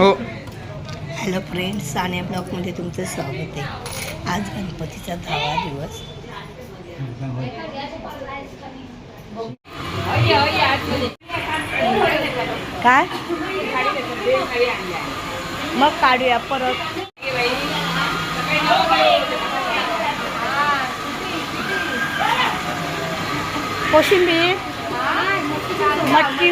हो. Hello print Sane ब्लॉकमध्ये तुमचं स्वागत आहे. आज गणपतीचा दहावा दिवस. काय? मग काढूया परत. कोशिंबीर मटकी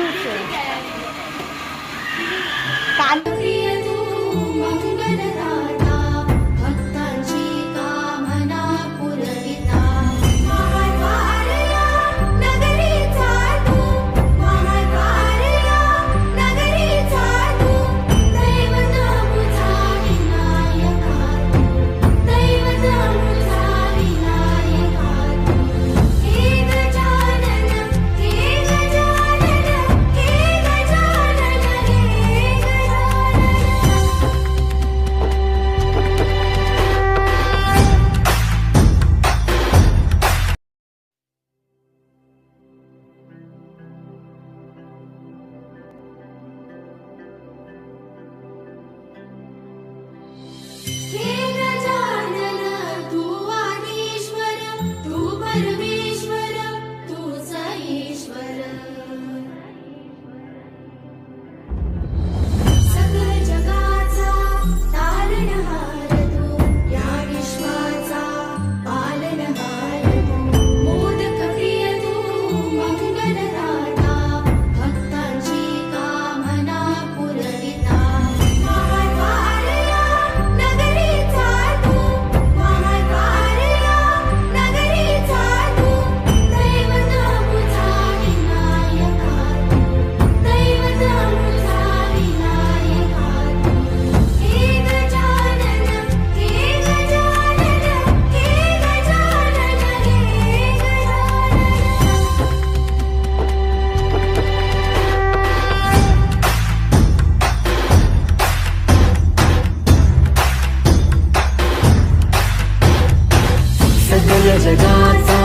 जगाचा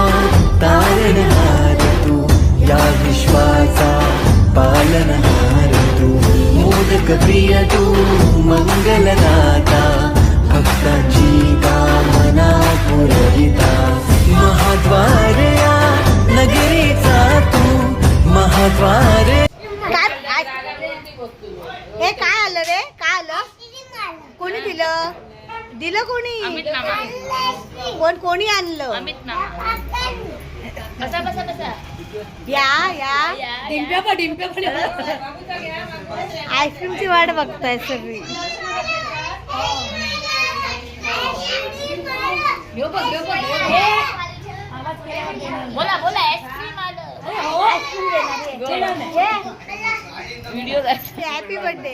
तारणहार तू या विश्वाचा पालनहार तू. मोदक प्रिय तू मंगलदाता भक्तांची कामना पुरविता. महाद्वार या नगरीचा तू महाद्वार हे काय आलं रे? काय आलं? कोणी दिलं? दिलं कोणी? कोण कोणी आणलं? बसा बसा बसा. या या. डिंप्या पण डिंप्या पण आईस्क्रीमची वाट बघताय सगळी. बोला बोला आईस्क्रीम आलं. Video happy birthday